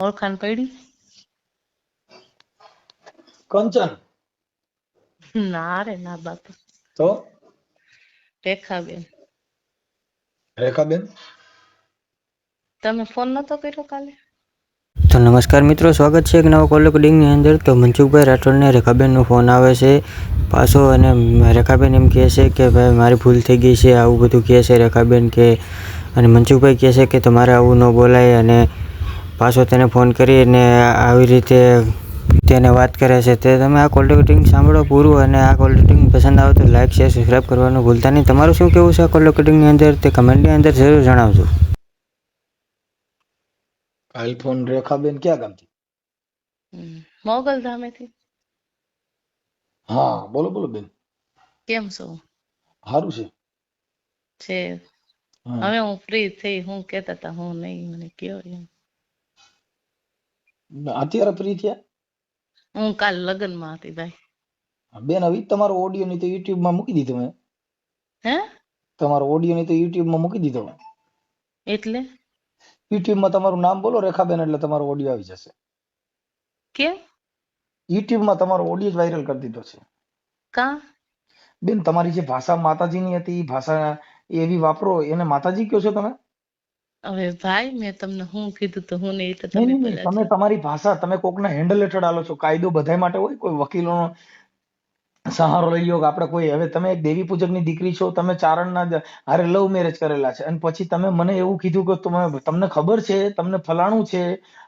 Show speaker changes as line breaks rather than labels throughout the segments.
ઓળખાણ પડી?
કંચન.
ના રે ના બાપા.
તો?
રેખાબેન.
રેખાબેન?
તમે ફોન નતો કર્યો કાલે?
તો નમસ્કાર મિત્રો સ્વાગત છે એક નવા કોલ રેકોર્ડિંગની અંદર. તો મનસુખભાઈ રાઠોડને રેખાબેનનો ફોન આવે છે પાછો અને રેખાબેન એમ કહે છે કે ભાઈ મારી ભૂલ થઈ ગઈ છે આવું બધું કહે છે રેખાબેન કે અને મનસુખભાઈ કહે છે કે તમારે આવું ન બોલાય અને પાછો તેને ફોન કરી અને આવી રીતે તેને વાત કરે છે. તે તમે આ કોલ રેકોર્ડિંગ સાંભળો પૂરું અને આ કોલ રેકોર્ડિંગ પસંદ આવે તો લાઇક શેર સબસ્ક્રાઈબ કરવાનું ભૂલતા નહીં. તમારું શું કહેવું છે આ કોલ રેકોર્ડિંગની અંદર? તે કમેન્ટની અંદર જરૂર જણાવજો.
આઈફોન રેખાબેન ક્યાં ગામથી?
મોગલ ધામેથી.
હા બોલો બોલો બેન.
કેમ છો?
સારું છે.
છે. હવે હું ફ્રી થઈ હું કેતા હતા હું નહીં મને કયો એમ.
અત્યારે ફ્રી થયા?
હું કાલ લગ્નમાં હતી ભાઈ.
બેન હવે તમારો ઓડિયો ની તો યુટ્યુબમાં મૂકી દીધો મેં.
હે?
તમારો ઓડિયો ની તો યુટ્યુબમાં મૂકી દીધો
એટલે?
યુટ્યુબમાં તમારું નામ બોલો રેખાબેન એટલે તમારો ઓડિયો આવી જશે. કે યુટ્યુબમાં તમારો ઓડિયો જ વાયરલ કરી દીધો છે.
કા?
બેન તમારી જે ભાષા માતાજીની હતી એ ભાષા એવી વાપરો એને માતાજી કયો છો તમે?
હવે ભાઈ મેં તમને હું કીધું તો હું નહીં તો તમે
તમારી ભાષા તમે કોકના હેન્ડલ હેઠળ આલો છો. કાયદો બધાય માટે હોય કોઈ વકીલોનો સહારો લઈ લો કે આપણે કોઈ હવે તમે એક દેવી પૂજકની દીકરી છો તમે ચારણના હારે લવ મેરેજ કરેલા છે. અને પછી તમે મને એવું કીધું કે તમે તમને ખબર છે તમને ફલાણું છે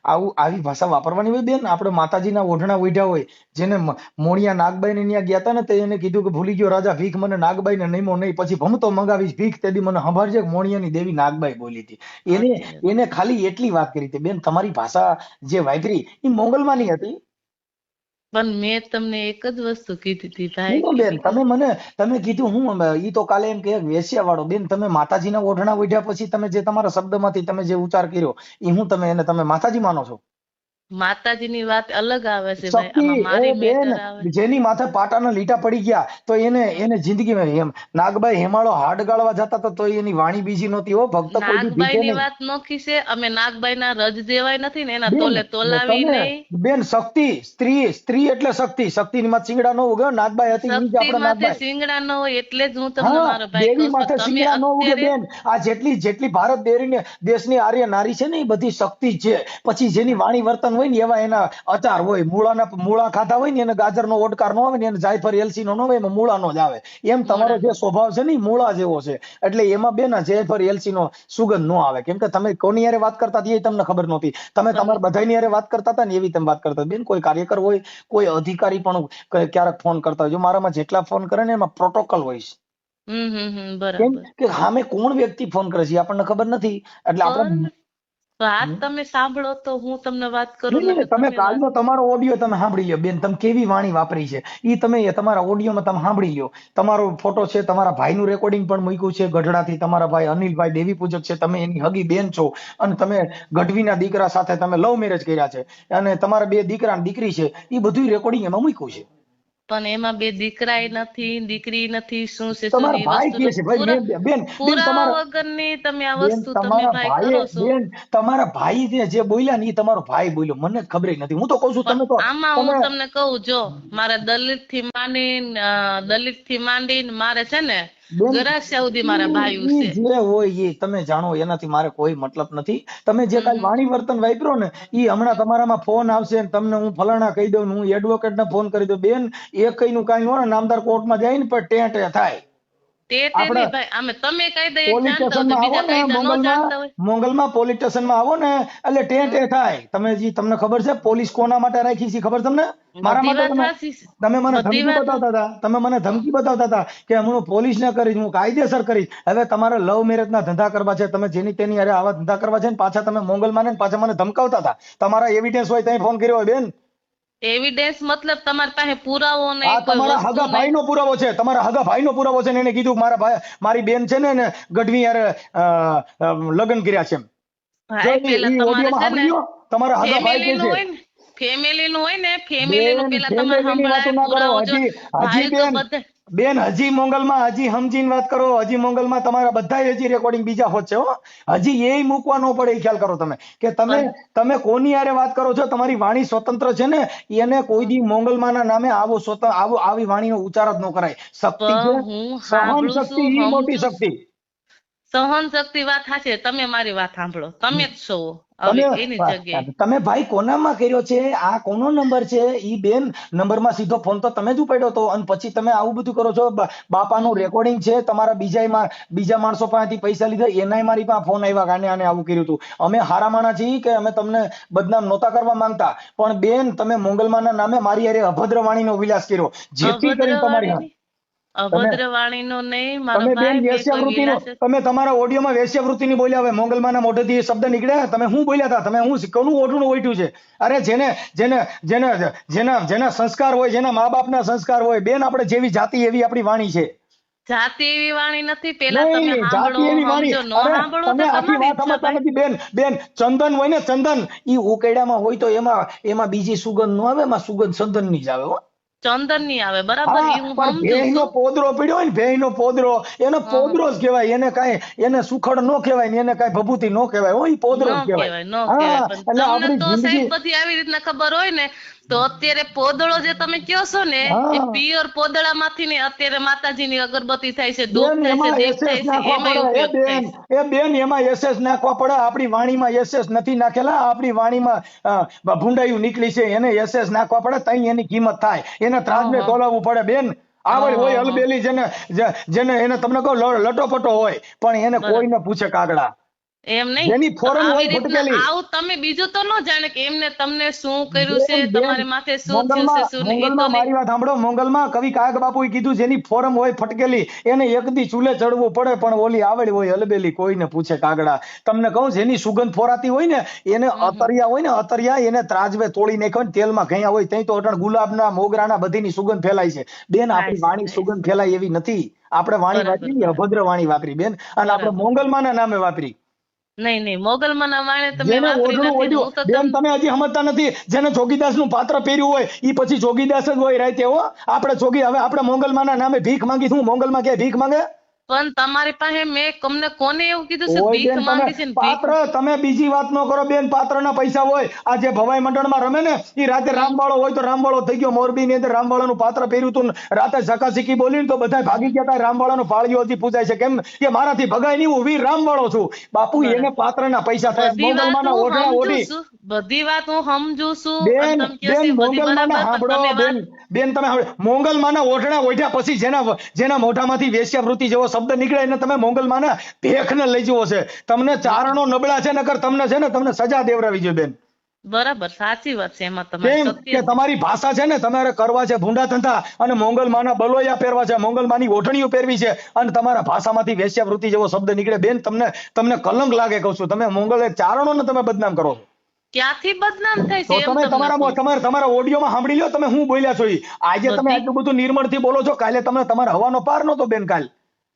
આવું આવી ભાષા વાપરવાની હોય બેન? આપણે માતાજીના ઓઢણા ઓઢ્યા હોય જેને મોણિયા નાગબાઈ ને ત્યાં ગયા હતા ને તે એને કીધું કે ભૂલી ગયો રાજા ભીખ મને નાગબાઈ ને નહીમો નહીં પછી ભમતો મંગાવીશ ભીખ તે દી મને સંભાળજે. મોણિયાની દેવી નાગબાઈ બોલી હતી. એને એને ખાલી એટલી વાત કરી હતી. બેન તમારી ભાષા જે વાપરી એ મોગલમાંની હતી.
પણ મેં તમને એક જ વસ્તુ કીધી હતી ભાઈ
બેન તમે મને તમે કીધું હું ઈ તો કાલે એમ કે વેશ્યા વાળો બેન તમે માતાજીના ઓઢણા ઓઢ્યા પછી તમે જે તમારા શબ્દમાંથી તમે જે ઉચ્ચાર કર્યો એ હું તમે એને તમે માતાજી માનો છો?
માતાજીની વાત અલગ આવે છે ભાઈ. મારી
બેન જેની માથે પાટાના લીટા પડી ગયા તો એને એને જિંદગીમાં એમ નાગબાઈ હેમાળો હાડ ગાળવા જતા તો એની વાણી બીજી નહોતી હો ભક્ત કોઈ દી ભીખે
નાગબાઈ ની
નહીં.
વાત નોખી છે અમે નાગબાઈના રજ દેવાય નથી ને એના તોલે તોલાવી નહીં.
બેન શક્તિ સ્ત્રી સ્ત્રી એટલે શક્તિ શક્તિની માં ચીંગડા નો ઉગ્યો નાગબાઈ હતી ઈ આપણે નાગબાઈ
સિંગડા નો હોય એટલે જ હું તમને મારો ભાઈ
દેવી માથે સિંગડા નો ઉગે બેન. આ જેટલી જેટલી ભારત દેરીને દેશની આર્ય નારી છે ને એ બધી શક્તિ છે. પછી જેની વાણી વર્તન હોય ને એવા એના અચાર હોય. મૂળાના મૂળા ખાતા હોય ને એને ગાજરનો ઓટકાર નો આવે ને એને જાયફળ એલસી નો હોય એમાં મૂળાનો જ આવે. એમ તમારો જે સ્વભાવ છે ને મૂળા જેવો છે. એટલે એમાં બેન જાયફળ એલસી નો સુગંધ નો આવે. કેમ કે તમે કોની યારે વાત કરતા એ તમને ખબર નહોતી. તમે તમારા બધાની યારે વાત કરતા હતા ને એવી તમે વાત કરતા બેન કોઈ કાર્યકર હોય કોઈ અધિકારી પણ ક્યારેક ફોન કરતા હોય. જો મારામાં જેટલા ફોન કરે ને એમાં પ્રોટોકોલ હોય છે.
હમ હમ હમ. બરાબર.
કે સામે કોણ વ્યક્તિ ફોન કરે છે આપણને ખબર નથી. એટલે આપણે
વાત તમે સાંભળો તો હું તમને વાત કરું તો
તમે કાલનો તમારો ઓડિયો તમે સાંભળી લ્યો બેન. તમે કેવી વાણી વાપરી છે? એ તમે તમારા ઓડિયોમાં તમે સાંભળી લ્યો. તમારો ફોટો છે તમારા ભાઈનું રેકોર્ડિંગ પણ મૂક્યું છે ગઢડાથી તમારા ભાઈ અનિલભાઈ દેવી પૂજક છે તમે એની હગી બેન છો અને તમે ગઢવીના દીકરા સાથે તમે લવ મેરેજ કર્યા છે. અને તમારા બે દીકરા દીકરી છે એ બધું રેકોર્ડિંગ એમાં મૂક્યું છે.
પણ એમાં બે દીકરાય નથી દીકરી નથી શું છે
તમારા ભાઈ કે છે? ભાઈ બેન બેન તમારા
વગરની તમે આ વસ્તુ તમે ભાઈ કરો છો.
બેન તમારા ભાઈ જે જે બોલ્યા ને એ તમારો ભાઈ બોલ્યો. મને ખબર નથી. હું તો કઉ છું તમે તો
આમાં હું તમને કહું જો મારે દલિતથી માંડી દલિતથી માંડીને મારે છે ને ગરાસિયા સુધી મારા ભાઈઓ છે
જે હોય એ તમે જાણો એનાથી મારે કોઈ મતલબ નથી. તમે જે કાલ વાણી વર્તન વાપરો ને એ હમણાં તમારામાં ફોન આવશે ને તમને હું ફલાણા કહી દઉં હું એડવોકેટ ને ફોન કરી દઉં. બેન એ કઈ નું કઈ ન નામદાર કોર્ટમાં જાય ને પણ ટેં ટેં થાય. મોંગલમાં પોલીસ સ્ટેશનમાં આવો ને એટલે ટેં ટેં થાય. તમે જી તમને ખબર છે પોલીસ કોના માટે રાખી છે ખબર તમને? મારા માટે તમે મને ધમકી બતાવતા હતા. તમે મને ધમકી બતાવતા હતા કે હું પોલીસ ને કરીશ હું કાયદેસર કરીશ. હવે તમારે લવ મેરેજ ના ધંધા કરવા છે. તમે જેની તેની અરે આવા ધંધા કરવા છે ને પાછા તમે મોગલ માને ને પાછા મને ધમકાવતા હતા. તમારા એવિડન્સ હોય ત્યાં ફોન કર્યો હોય બેન.
એવિડન્સ મતલબ તમારી પાસે પુરાવો
આ તમારા હગા ભાઈનો પુરાવો છે તમારા હગા ભાઈનો પુરાવો છે ને એને કીધું મારા ભાઈ મારી બેન છે ને ગઢવી યાર લગ્ન કર્યા છે
ભાઈ તમારે ને
હગા ભાઈ કે છે
ને ફેમિલી નું હોય ને ફેમિલી નું પેલા
તમે ની ના હજી- બેન, બેન હજી મોંગલમાં હજી સમજીને વાત કરો હજી મોંગલમાં તમારા બધા હજી રેકોર્ડિંગ બીજા હોત છે હો. હજી એ મૂકવા ન પડે એ ખ્યાલ કરો તમે. કે તમે તમે કોની આરે વાત કરો છો? તમારી વાણી સ્વતંત્ર છે ને એને કોઈ દી મોંગલમાના નામે આવો સ્વતંત્ર આવો આવી વાણીનો ઉચ્ચાર જ ન કરાય. શક્તિ સહન શક્તિ મોટી. શક્તિ.
સહન શક્તિ વાત થાશે તમે મારી વાત સાંભળો. તમે જ છો.
તમે
એની જગ્યાએ.
તમે ભાઈ કોનામાં કર્યો છે? આ કોનો નંબર છે? ઈ બેન નંબરમાં સીધો ફોન તો તમે જ ઉપાડ્યો હતો અને પછી તમે આવું બધું કરો છો? બાપાનું રેકોર્ડિંગ છે તમારા બીજા બીજા માણસો પાસેથી પૈસા લીધા એનાય મારી પાસે ફોન આવ્યા કારણે આને આને આવું કર્યું હતું. અમે હારા માણા છીએ કે અમે તમને બદનામ નહોતા કરવા માંગતા? પણ બેન તમે મોંગલમાના નામે મારી અરે અભદ્ર વાણીનો વિલાસ કર્યો. જેથી કરી તમારી
નહીં મારો
તમે બેન વેશ્યાવૃત્તિનો તમારા ઓડિયોમાં વેશ્યાવૃત્તિની બોલ્યા હવે મોંગલમાના મોઢેથી શબ્દ નીકળ્યા? તમે શું બોલ્યા હતા? તમે હું કોનું ઓઢું ઓઢ્યું છે? અરે જેને જેને જેને જેના જેના સંસ્કાર હોય જેના મા બાપના સંસ્કાર હોય બેન આપણે જેવી જાતિ એવી આપણી વાણી છે.
જાતિ એવી વાણી નથી પેલા તમે
જાતિ એવી વાણી.
સમજો ન
અરે
સાંભળો તો
તમે આખી વાત સમજતા નથી. બેન બેન ચંદન હોય ને ચંદન. ઈ ઉકેડામાં હોય તો એમાં એમાં બીજી સુગંધ ન આવે એમાં સુગંધ ચંદનની જ આવે હો.
ચંદનની આવે બરાબર? છું.
પોદરો પીડ્યો હોય ને ભેંયનો પોદરો એને પોદરો જ કહેવાય એને કાંઈ એને સુખડ નો કહેવાય ને એને કાંઈ ભભૂતિ નો કહેવાય ઓય ઈ પોદરો કહેવાય. એટલે આપણી
તો
જિંદગી
બધી આવી રીતના ખબર હોય ને તો અત્યારે પોદળો જે તમે કહો છો ને
એ
એ પોદળા માંથી ને અત્યારે માતાજીની અગરબત્તી થાય છે ધૂપ થાય છે થાય
એ બેન એ બેન એમાં એસએસ નાખવા પડે. આપણી વાણીમાં એસએસ નથી નાખેલા. આપણી વાણીમાં ભૂંડાયું નીકળી છે એને એસએસ નાખવા પડે. તઈ એની કિંમત થાય. એને
ત્રાસને.
તોલાવવું પડે બેન. આવડ હોય અલબેલી જેને જેને એને તમને કહો લટોપટો હોય પણ એને. કોઈને પૂછે કાગડા.
એમ નહીં.
જેની ફોરમ હોય ભટકેલી.
આવું તમે બીજું તો ન જાણે કે એમને તમને શું કર્યું છે
બેન,
માથે શું થયું છે શું નહીં તો
મારી વાત સાંભળો. મોંગલમાં કવિ કાગ બાપુએ કીધું જેની ફોરમ હોય ફટકેલી એને એકદી ચૂલે ચડવું પડે પણ ઓલી આવડી હોય હલબેલી કોઈને પૂછે કાગડા. તમને કહું જેની સુગંધ ફોરાતી હોય ને એને અતરિયા હોય ને અતરિયા એને ત્રાજવે તોડી નાખ્યો ને તેલમાં ઘયા હોય ત્યાં તો અટણ ગુલાબના મોગરાના બધીની સુગંધ ફેલાય છે. બેન આપણી વાણી સુગંધ ફેલાય એવી નથી. આપણે વાણી વાપરી અભદ્ર વાણી વાપરી બેન અને આપણે. મોંગલમાના નામે વાપરી
નહીં નહીં માણે તમે નથી ને હું
ઓઢ્યું બેન
તમે
હજી સમજતા નથી જેને જોગીદાસનું પાત્ર પહેર્યું હોય એ પછી જોગીદાસ જ હોય રાતે હો. આપણે જોગી હવે આપણે ના નામે ભીખ માંગી શું મોગલમાં ક્યાંય ભીખ માંગે?
પણ તમારી પાસે મેં તમને કોને એવું કીધું છે? ભીખ માંગી છે
પાત્ર તમે બીજી વાત ન કરો બેન પાત્રના પૈસા હોય આ જે ભવાઈ મંડળમાં રમે ને એ રાતે રામવાળો હોય તો રામવાળો થઈ ગયો મોરબી ની અંદર રામવાળાનું પાત્ર પહેર્યું હતું રાતે સકાસીકી બોલી તો બધા ભાગી ગયા હતા રામવાળાનો ફાળિયો હતી પૂજાય છે. કેમ કે મારાથી ભગાય નહીં હું વીર રામવાળો છું. બાપુ. એને પાત્રના પૈસા થાય. મોંગલમાના ઓઢણા ઓઢી.
બધી વાત હું સમજુ છું.
બેન બેન
મોગલ
મોંગલમાના સાંભળો બેન બેન તમે સાંભળો. મોંગલમાના ઓઢણા ઓઢ્યા પછી જેના જેના મોઢામાંથી વેશ્યાવૃત્તિ જેવો શબ્દ નીકળે એને તમે મોંગલમાના ભેખને લઈ જવો છે. તમને ચારણો નબળા છે નકર તમને છે ને તમને સજા દેવરાવી જોઈએ બેન.
બરાબર સાચી વાત છે એમાં તમારી
કે તમારી ભાષા છે ને તમારે કરવા છે ભૂંડા ધંધા અને મોંગલમાના બલોયા પહેરવા છે મોંગલમાની ઓઢણીઓ પહેરવી છે અને તમારા ભાષામાંથી વેશ્યાવૃત્તિ જેવો શબ્દ નીકળે. બેન તમને તમને કલંક લાગે કહું છું. તમે મોંગલ ચારણોને તમે બદનામ કરો છો.
ક્યાંથી બદનામ થાય છે
તમે તમારા. તમારા તમારા ઓડિયોમાં સાંભળી લો તમે હું બોલ્યા છો. આજે તમે આટલું બધું નિર્મળથી બોલો છો કાલે તમને તમારા હવાનો પાર નહોતો બેન કાલ.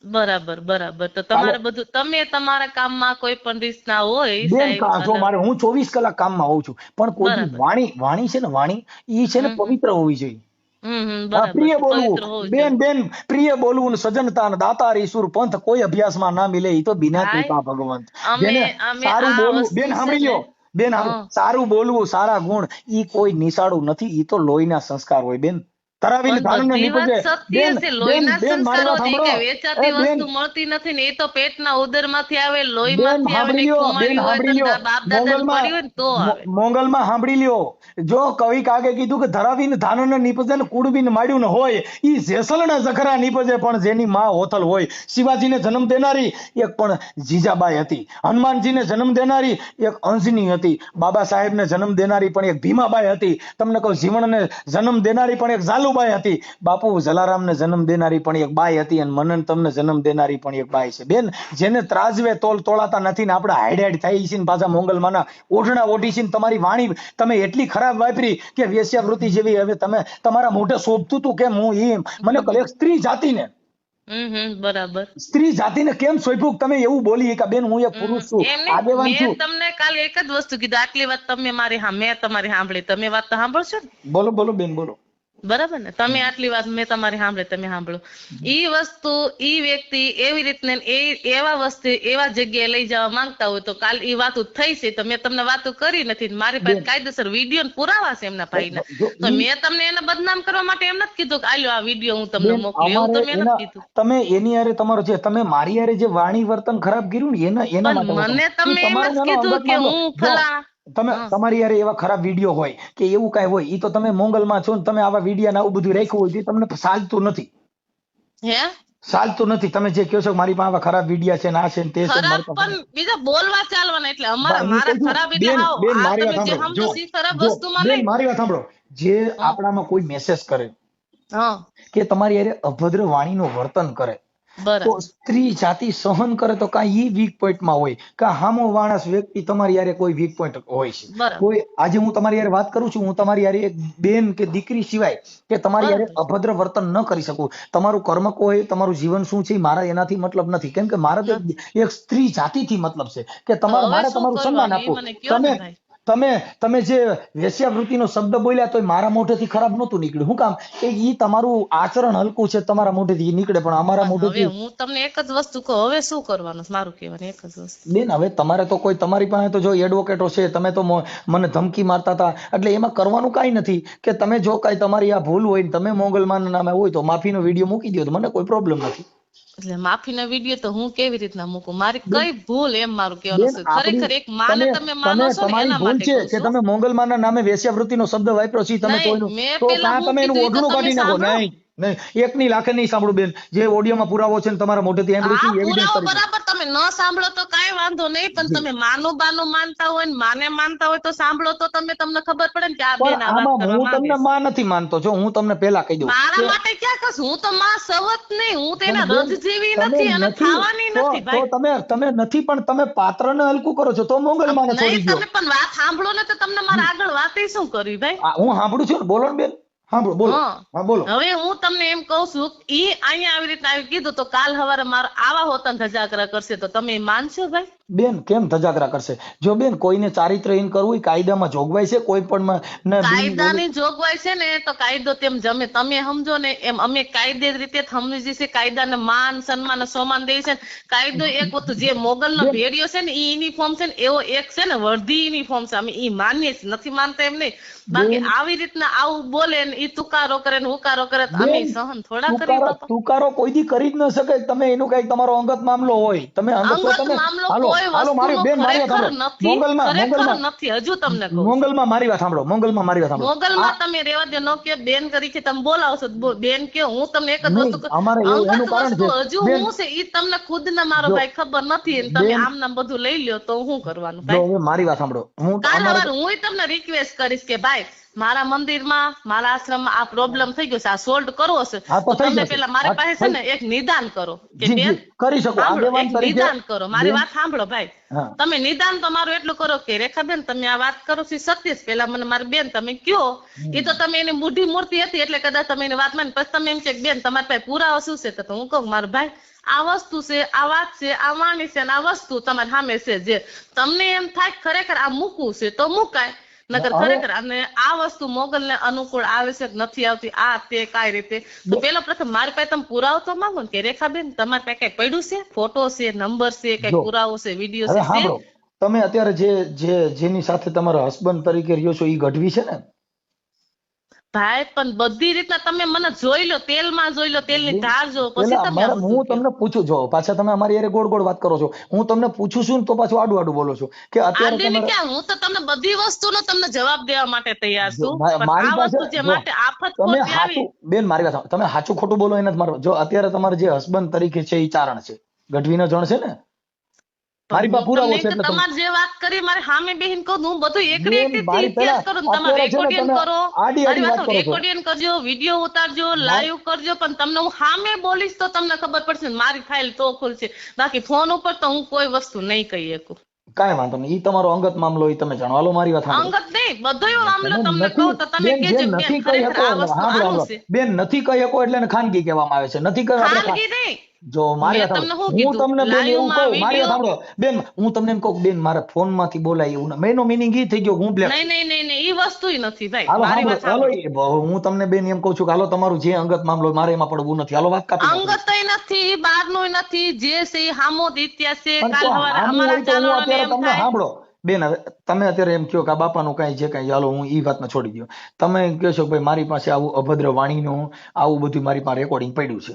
બરાબર બરાબર. તો તમારે બધું તમે તમારા કામમાં કોઈ પણ રીતના હોય
બેન જો મારે હું ચોવીસ કલાક કામમાં હોઉં છું પણ કોઈ વાણી વાણી છે ને વાણી ઈ છે ને પવિત્ર હોવી જોઈએ. પ્રિય બોલવું. બેન બેન પ્રિય બોલવું ને સજનતા ને ઈશ્વર પંથ કોઈ અભ્યાસમાં ના મિલે ઈ તો બિના. કૃપા ભગવંત.
અમે-
સારું બોલવું બેન સાંભળી લ્યો. બેન સારું બોલવું સારા ગુણ ઈ કોઈ નિશાળું નથી ઈ તો લોહીના સંસ્કાર હોય બેન. તરાવીને ધાનને નીપજે.
સત્ય છે લોહીના સંસ્કારો કે વેચાતી વસ્તુ મળતી નથી ને એ તો પેટના ઉદરમાંથી આવે લોહીમાંથી આવે ને
સાંભળી લ્યો
હોય બાપ દાદા પડી હોય ને તો આવે.
મોંગલમાં મોંગલમાં સાંભળી લ્યો. જો કવિ કાગે કીધું કે ધરાવીને ધાનને નીપજે ને કુડબીને માડ્યું ને હોય ઈ જેસલના જખરા નીપજે પણ જેની માં હોથલ હોય. શિવાજીને જન્મ દેનારી એક પણ જીજાબાઈ હતી. હનુમાનજીને જન્મ દેનારી એક અંજની હતી. બાબા સાહેબને જન્મ દેનારી પણ એક ભીમાબાઈ હતી. તમને કહું જીવણને જન્મ દેનારી પણ એક ઝાલુબાઈ હતી. બાપુ જલારામને જન્મ દેનારી પણ એક બાઈ હતી અને મનન તમને જન્મ દેનારી પણ એક બાઈ છે. બેન જેને ત્રાજવે તોલ તોળાતા નથી ને આપણે હાઈડ હાઈડ થઈ છે ને પાછા મોંગલમાના ઓઢણા ઓઢી છે ને તમારી વાણી તમે એટલી ખરાબ વાપરી કે વેશ્યાવૃત્તિ જેવી હવે તમે તમારા મોઢે શોભતું તું કેમ હું ઈ મને કહો, સ્ત્રી જાતિને.
બરાબર.
સ્ત્રી જાતિને કેમ સોયફુક તમે એવું બોલી કે બેન હું એક પુરુષ છું આગેવાન છું.
તમને કાલે એક જ વસ્તુ કીધું. આટલી વાત તમે મારી હા મેં તમારી સાંભળી. તમે વાત તો સાંભળશો
બોલો બોલો બેન બોલો.
બરાબર ને? તમે આટલી વાત મેં તમારી સાંભળે તમે સાંભળો. ઈ વસ્તુ ઈ વ્યક્તિ એવી રીતને એ એવા વસ્તુ એવા જગ્યાએ લઈ જવા માંગતા હોય તો કાલ ઈ વાતો થઈ છે તો મેં તમને વાતો કરી નથી. ને મારી પાસે કાયદેસર વીડિયો પુરાવા છે એમના ભાઈના. તો મેં તમને એને બદનામ કરવા માટે એમ નથી કીધું કે આલ્યો આ વીડિયો હું તમને મોકલું. એવું તો મેં નથી કીધું.
તમે એની યારે તમારો જે તમે મારી યારે જે વાણી વર્તન ખરાબ કર્યું ને એના એના માટે
મને તમે. એમ જ કીધું કે હું
જો,
ફલા
તમે તમારી યાર એવા ખરાબ વીડિયો હોય કે એવું કાંઈ હોય ઈ તો તમે મોંગલમાં છો ને તમે આવા વિડીયા ને આવું બધું રાખ્યું હોય તમને ચાલતું નથી.
હે?
ચાલતું નથી. તમે જે કહો છો મારી પાસે આવા ખરાબ વિડીયા છે ને આ છે ને તે છે
ખરાબ પણ બીજા બોલવા ચાલવાના એટલે અમારા મારા ખરાબ એટલે
બેન, મારી વાત સાંભળો.
ખરાબ વસ્તુમાં નહીં
મારી વાત સાંભળો. જે આપણામાં કોઈ મેસેજ કરે
હા.
કે તમારી યારે અભદ્ર વાણીનું વર્તન કરે તો સ્ત્રી જાતિ સહન કરે તો કાંઈ ઈ વીક પોઈન્ટમાં હોય. કા હામો માણસ વ્યક્તિ તમારી યારે કોઈ વીક પોઈન્ટ હોય છે. કોઈ આજે હું તમારી યારે વાત કરું છું હું તમારી યારે એક બેન કે દીકરી સિવાય કે તમારી યારે અભદ્ર વર્તન ન કરી શકું. તમારું કર્મ કોઈ તમારું જીવન શું છે મારા એનાથી મતલબ નથી. કેમ કે મારા તો એક- સ્ત્રી જાતિથી મતલબ છે. કે તમારે મારે તમારું સન્માન? આપવું તમે. તમે તમે જે વેશ્યાવૃત્તિનો શબ્દ બોલ્યા તો મારા મોઢેથી ખરાબ નહોતું નીકળ્યું. શું કામ? કે ઈ તમારું આચરણ હલકું છે તમારા મોઢેથી નીકળે પણ અમારા
હવે
મોઢેથી
હું તમને એક જ વસ્તુ કહું હવે શું કરવાનું? મારું કહેવાનું એક જ વસ્તુ.
બેન હવે તમારે તો કોઈ તમારી પાસે તો જો એડવોકેટો છે તમે તો મને ધમકી મારતા હતા. એટલે એમાં કરવાનું કાંઈ નથી કે તમે જો કાંઈ તમારી આ ભૂલ હોય ને તમે મોગલમાન નામે હોય તો માફીનો વીડિયો મૂકી દો તો મને કોઈ પ્રોબ્લેમ નથી.
એટલે માફીનો વીડિયો તો હું કેવી રીતના મૂકું? મારી કઈ ભૂલ એમ મારું કહેવાનું છે? ખરેખર એક માને
તમે-
માનો છો એના માટે
છે કે. તમે મોગલમાનના નામે વેશ્યાવૃત્તિનો શબ્દ વાપર્યો છે તમે કોઈનું. તો તમે એનું ઓઢણું કાઢી નાખો? નહીં. નહીં એકની લાખે નહીં સાંભળું બેન. જે ઓડિયોમાં પુરાવો છે ને તમારા મોઢેથી સાંભળ્યું છે એવિડન્સ
બરાબર તમે ન સાંભળો તો કાંઈ વાંધો નહીં પણ તમે માનું બાનું માનતા હોય ને માને માનતા હોય તો સાંભળો તો તમે તમને ખબર પડે ને કે આ બેન
આમાં હું તમને માં નથી માનતો. જો હું તમને પહેલા કહી દઉં.
મારા માટે ક્યાં કસ હું તો માં સવત નહીં હું તો એના
પણ બેન,
રજ જેવી નથી અને ખાવાની નથી ભાઈ.
તો તમે તમે નથી પણ તમે પાત્રને હલકું કરો છો. તો મોગલમાને છોડી દો
તમે પણ વાત સાંભળો ને તો તમને મારા આગળ વાત શું કરવી ભાઈ?
હું સાંભળું છું ને. બોલો ને બેન. સાંભળો બોલો
હા.
હા બોલો.
હવે હું તમને એમ કહું છું ઈ અહીંયા આવી રીતના આવી કીધું તો કાલ હવારે મારો આવા હોતન ધજાગરા કરશે તો તમે માનશો ભાઈ?
બેન કેમ ધજાગરા કરશે? જો બેન કોઈને ચારિત્રહીન કરવું કાયદામાં જોગવાઈ છે કોઈ પણ
કાયદાની જોગવાઈ છે ને તો કાયદો તેમ જમે. તમે સમજો ને એમ અમે કાયદે રીતે સમજી છે. કાયદાને માન સન્માન સન્માન દે છે કાયદો એક વસ્તુ જે મોગલનો ભેડિયો છે ને ઈ યુનિફોર્મ છે ને એવો એક છે ને વર્ધી યુનિફોર્મ છે. અમે ઈ માનીએ છીએ નથી માનતા એમ નહીં. બાકી આવી રીતના આવું બોલે ને ઈ તુકારો કરે ને હુકારો કરે તો અમે સહન થોડા કરી બાપા.
તુકારો કોઈ દી કરી જ ન શકે. તમે એનું કઈ તમારો અંગત મામલો હોય. તમે અંગત તો તમે હાલો હાલો મારી બેન મારી વાત સાંભળો. મોગલમાં મોગલમાં
નથી હજુ તમને કહું
મોગલમાં મારી વાત સાંભળો મોગલમાં મારી વાત સાંભળો.
મોગલમાં તમે રેવા દે નો કે બેન કરી છે તમે બોલાવો છો તો બો- બેન કે હું તમને એક જ વસ્તુ
અમારે એનું કારણ છે.
હજુ હું છે ઈ તમને ખુદ ને મારો ભાઈ ખબર નથી તમે આમ નામ બધું લઈ લ્યો તો હું કરવાનું
મારી વાત સાંભળો. હું
હું તમને રિક્વેસ્ટ કરીશ કે ભાઈ મારા મંદિરમાં મારા આશ્રમમાં આ પ્રોબ્લેમ થઈ ગયો છે આ સોલ્વ કરવો છે. તમે પેલા મારી પાસે છે ને એક નિદાન કરો. કે બેન
કરી શકો.
નિદાન કરો. મારી વાત સાંભળો ભાઈ. તમે નિદાન તો મારું એટલું કરો કે રેખાબેન તમે આ વાત કરો છો સત્ય છે પેલા મને મારી બેન તમે કયો. એ તો તમે એની બુઢી મૂર્તિ હતી એટલે કદાચ તમે એની વાત માની. પછી તમે એમ કે બેન તમારી પાસે પુરાવો શું છે? તો હું કહું મારો ભાઈ આ વસ્તુ છે આ વાત છે આ વાણી છે અને આ વસ્તુ તમારી સામે છે. જે તમને એમ થાય ખરેખર આ મૂકવું છે તો મુકાય. નકર ખરેખર અને આ વસ્તુ મોગલ ને અનુકૂળ આવે છે નથી આવતી આ તે કઈ રીતે? તો પેલો પ્રથમ મારી પાસે તમે પુરાવો તો માંગો ને કે રેખાબેન તમારી પાસે કઈ પડ્યું છે? ફોટો છે નંબર છે કઈ પુરાવો છે વીડિયો છે? છે
તમે અત્યારે જે જે જેની સાથે તમારા હસબન્ડ તરીકે રહ્યો છો એ ગઢવી છે ને?
ભાઈ પણ બધી રીતના તમે મને જોઈ લો તેલમાં જોઈ લો તેલની ધાર જો પછી તમે
હું તમને પૂછું જો પાછા તમે અમારી યારે ગોળ ગોળ વાત કરો છો. હું તમને પૂછું છું તો પાછું આડું આડું બોલો છો. કે અત્યારે
ક્યાં? હું તો તમને બધી વસ્તુનો તમને જવાબ દેવા માટે તૈયાર છું.
મારી પાસે-
જે માટે આફત
તમે હાચું બેન મારી પાસે તમે સાચું ખોટું બોલો એને મારો જો અત્યારે તમારે જે હસબન્ડ તરીકે છે એ ચારણ છે. ગઢવીનો જણ છે ને? મારી
હું
પુરાવો છે એટલે તમે-
તમારે જે વાત કરી મારે સામે બેહીન કહું હું બધું એકડી એકડી ઇતિહાસ
પહેલા
તમે રેકોર્ડિંગ કરો મારી
વાત કરો.
રેકોર્ડિંગ કરજો વિડિયો ઉતારજો લાઈવ કરજો પણ તમને હું સામે બોલીશ તો તમને ખબર પડશે મારી ફાઇલ તો ખુલશે. બાકી ફોન ઉપર તો હું કોઈ વસ્તુ નહીં કહી શકું.
કાંઈ વાંધો નહીં ઈ તમારો અંગત મામલો ઈ તમે જાણો. લો મારી વાત
અંગત નહીં બધો મામલો તમને કહું તો તમે
બેન,
કહેજો
નથી કહી શકો બેન નથી કહી શકો એટલે ખાનગી કહેવામાં આવે છે. નથી કહી
ખાનગી નહીં.
જો મારી હું તમને બેન એવું કહું મારે સાંભળો બેન હું તમને એમ કહું બેન મારા ફોનમાંથી બોલાય એવું મેનો મિનિંગ ઈ થઈ ગયો હું બ્લેક
નહીં નહીં નહીં નહીં ઈ વસ્તુ નથી ભાઈ મારી વાત
હાલો
સાંભળો.
એ બ- હું તમને બેન એમ કહું છું કે હાલો તમારું જે અંગત મામલો મારે એમાં પડવું નથી. હાલો વાત કાપી
અંગત નથી બહારનું નથી જે છે હામો ઇતિહાસ છે કાલ અમારા એમ
તમને સાંભળો બેન હવે તમે અત્યારે એમ કહો કે આ બાપાનું કાંઈ જે કાંઈ ચાલો હું ઈ વાતને છોડી દઉં તમે કહો છો કે ભાઈ મારી પાસે આવું અભદ્ર વાણીનું આવું બધું મારી પાસે રેકોર્ડિંગ પડ્યું છે.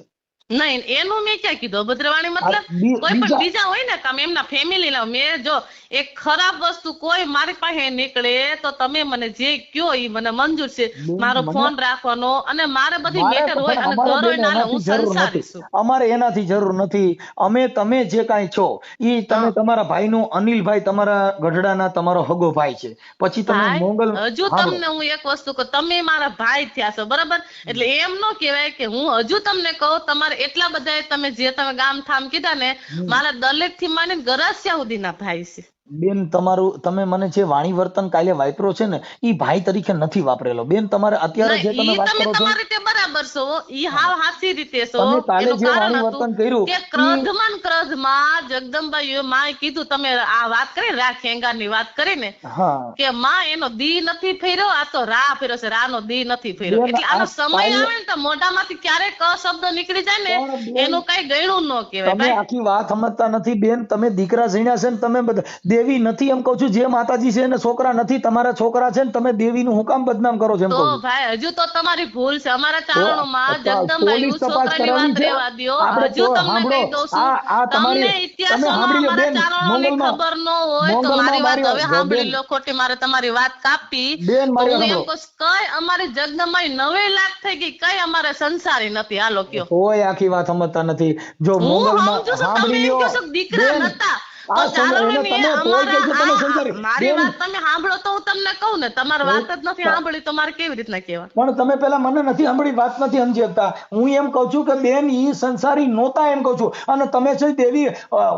નહીં એનું મેં ક્યાં કીધું? અભદ્રવાણી મતલબ કોઈ પણ
બીજા-
હોય ને તમે એમના ફેમિલી ના મેં જો એક ખરાબ વસ્તુ કોઈ મારી પાસે નીકળે તો તમે મને જે કયો એ મને મંજૂર છે. મારો ફોન રાખવાનો અને મારે બધી મેટર હોય અને ઘર હોય ના હું સંસારી છું.
અમારે એનાથી જરૂર નથી. અમે તમે જે કાંઈ છો એ તમે તમારા ભાઈ નું અનિલભાઈ તમારા ગઢડાના તમારો હગો ભાઈ છે. પછી તમે મોગલ
હજુ તમને હું એક વસ્તુ કહું તમે મારા ભાઈ થયા છો બરાબર? એટલે એમ નો કહેવાય કે હું હજુ તમને કહું તમારે એટલા બધા તમે જે તમે ગામ થામ કીધા ને મારા દલિતથી માંડીને ગરાસિયા સુધીના ભાઈ છે.
બેન તમારું તમે મને જે વાણી વર્તન કાલે વાપરો છે ને એ ભાઈ તરીકે નથી વાપરેલો. બેન તમારે અત્યારે જે તમે વાત કરો છો
રીતે બરાબર છો. ઈ હાવ હાસી રીતે છો.
તમે કાલે જે વાણી વર્તન કર્યું,
કે ક્રોધમાં ને ક્રોધમાં જગદંબાઈએ માએ કીધું તમે આ વાત કરી રાખ ખેંગારની વાત કરી ને
હા.
કે માં એનો દી નથી ફેર્યો આ તો રા ફેર્યો છે રાનો દી નથી ફેર્યો. એટલે આનો સમય આવે ને તો મોઢામાંથી ક્યારેક ક શબ્દ નીકળી જાય ને એનું કઈ ગયણું ન કહેવાય
તમે આખી વાત સમજતા નથી બેન. તમે દીકરા ઝીણ્યા છે ને તમે બધા દેવી નથી એમ કહું છું. જે માતાજી છે છોકરા નથી તમારા છોકરા છે ને તમે દેવીનું હું કામ બદનામ કરો છો એમ કહું છું.
ભાઈ હજુ તો તમારી ભૂલ છે. અમારા ચારણોમાં જગદંબાઈ
તપાસ
છોકરાની વાત. રહેવા
આપણે
હજુ તમને કહી દઉં છું.
તમારી-
તમને
લો
અમારા ચારણોની ખબર ન હોય તો મારી વાત હવે સાંભળી લો ખોટી મારે તમારી વાત કાપી.
બેન, મારી
હું એમ કહું કઈ અમારે જગદંબાઈ નવે લાખ થઈ ગઈ કઈ અમારે સંસારી નથી. હાલો કયો.
કોઈ આખી વાત સમજતા નથી. જો
હું
મોગલમાં સાંભળી
લો. દીકરા નતા. તો ચાલો ને અમારા. મારી વાત તમે સાંભળો તો હું તમને કહું ને તમારી વાત જ નથી સાંભળી તો મારે કેવી રીતના કહેવા
પણ તમે પેલા મને નથી સાંભળી વાત નથી સમજી શકતા. હું એમ કહું છું કે બેન ઈ સંસારી નહોતા એમ કહું છું. અને તમે છે દેવી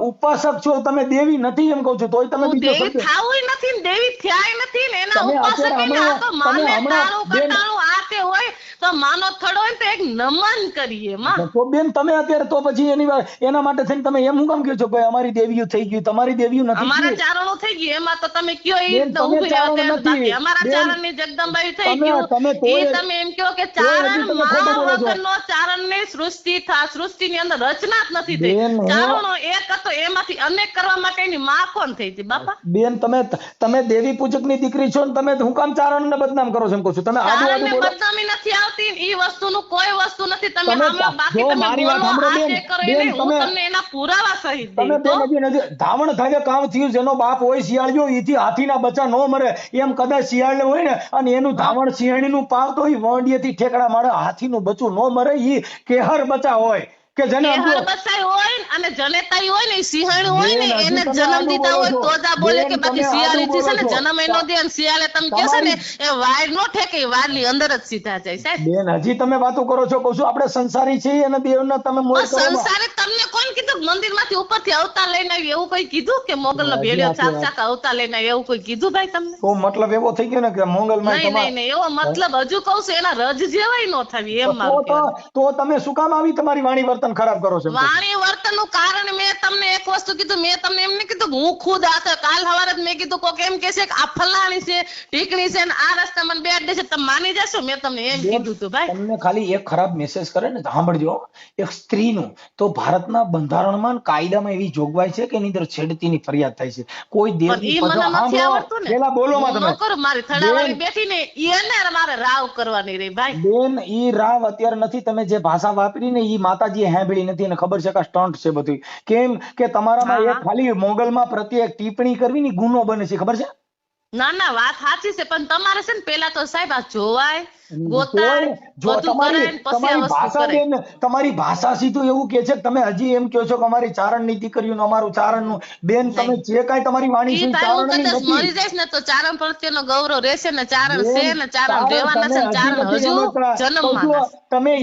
ઉપાસક છો તમે દેવી નથી એમ કહું છું. તોય તમે બીજો
દેવી
શબ્દ
નથી ને દેવી થયાય નથી ને એના
તમે
ઉપાસક
અત્યારે
તો માને કટાળું તે હોય તો માનો થડો હોય તો એક નમન કરીએ માં.
તો બેન તમે અત્યારે તો પછી એની વાત- એના માટે થઈને તમે એમ હું કામ કહો છો? કે અમારી દેવીઓ થઈ ગયું તમારી દેવીઓ નથી.
અમારા ચારણો થઈ ગયું એમાં તો તમે કયો એ ઊભી
ચારણ નથી.
અમારા ચારણની જગદંબાઈ થઈ ગયું.
તમે
તમે એમ કહો કે ચારણ
તમે
માં
ખોટું બોલો છો.
વગરનો સૃષ્ટિ થા સૃષ્ટિની અંદર રચના જ નથી થઈ. ચારણો એક હતો એમાંથી અનેક કરવા માટેની માં કોણ થઈ હતી બાપા?
બેન તમે તમે દેવી પૂજકની દીકરી છો ને તમે હું કામ ચારણ ને બદનામ કરો છો એમ કહું છું? તમે
ચારણને
આજુ બોલો
બદનામી નથી આવતી ને ઈ વસ્તુનું કોઈ વસ્તુ નથી. તમે હમણાં બાકી તમે
મારી વાત સાંભળો બેન, બેન, તમે-
તમને એના પુરાવા સહિત
તમે
તો.
બેન હજી નથી ધાવણ થાય કામ થયું જેનો બાપ હોય શિયાળિયો ઈથી હાથીના બચ્ચા નો મરે. એમ કદાચ શિયાળ હોય ને અને એનું ધાવણ શિયાળીનું પાવતો હોય વોંડિયેથી ઠેકડા મારે હાથીનું બચ્ચું નો મરે ઈ કેહર બચ્ચા હોય. કે જેને
હરબસાઈ હોય ને અને જનેતાઈ હોય ને સિંહણ હોય ને એને જન્મ દીધા હોય તો જ આ બોલે કે બાકી શિયાળી થી છે ને જન્મ એનો દે અને શિયાળે તમે કહેશો ને એ વાર નો ઠેકે વારની અંદર જ સીધા જાય સાહેબ.
બેન હજી તમે વાતો કરો છો કહું છું આપણે સંસારી છીએ અને દેવના તમે
મોય
કરો
સંસારે તમને કોણ કીધું મંદિરમાંથી ઉપરથી અવતાર લઈને આવી એવું કોઈ કીધું કે મોગલ નો
હજી
ચાક ચાક અવતાર લઈને આવી એવું કોઈ કીધું ભાઈ તમને?
તો મતલબ એવો થઈ ગયો ને કે
મોગલ
માં
નહીં નહીં એવો મતલબ હજુ કહું છું એના રજ જેવાય નો થવી એમ
તો
મારું
તો તમે શું કામ આવી તમારી વાણી વર્તન ખરાબ કરો છો.
વાણી વર્તનનું કારણ મેં તમને એક વસ્તુ કીધું મેં તમને એમ નહીં કીધું હું ખુદ આ કાલ સવારે જ મેં કીધું કોક એમ કે છે કે આ ફલાણી છે ઢીકણી છે ને આ રસ્તા મને બેટ દેશે તમે માની જશો? મેં તમને એમ કીધું તું ભાઈ.
તમને ખાલી એક ખરાબ મેસેજ કરે ને સાંભળજો એક સ્ત્રીનું તો ભારતના બંધારણમાં કાયદામાં એવી જોગવાઈ છે કે એની અંદર છેડતીની ફરિયાદ થાય છે? કોઈ
પણ
દેવની
ઈ મને
પધરા-
નથી
સાંભળો,
આવડતું ને.
પેલા બોલો માં તમે.
ન થડાવાળી બેઠી ને એને મારે રાવ કરવાની રે ભાઈ.
બેન ઈ રાવ અત્યારે નથી. તમે જે ભાષા વાપરી ને ઈ માતાજી હેંભળી નથી અને ખબર છે કે સ્ટન્ટ છે બધું કેમ કે તમારામાં એક ખાલી મોગલમાં પ્રત્યે એક ટિપ્પણી કરવી ની ગુનો બને છે ખબર છે?
ના ના વાત સાચી છે પણ તમારે છે ને પેલા તો સાહેબ આ જોવાય
તમારી ભાષા બેન તમારી ભાષા સીધું એવું કે છે કે તમે હજી એમ કહો છો કે અમારી નીતિ કર્યું અમારું ચારણનું બેન તમે જે કાઈ તમારી વાણી છે ચારણ.
મરી જઈશ ને તો ચારણ પ્રત્યેનો ગૌરવ રહેશે ને ચારણ છે ને ચારણ
ચારણ
રહેવાના છે ચારણ હજુ. જન્મવાના
તમે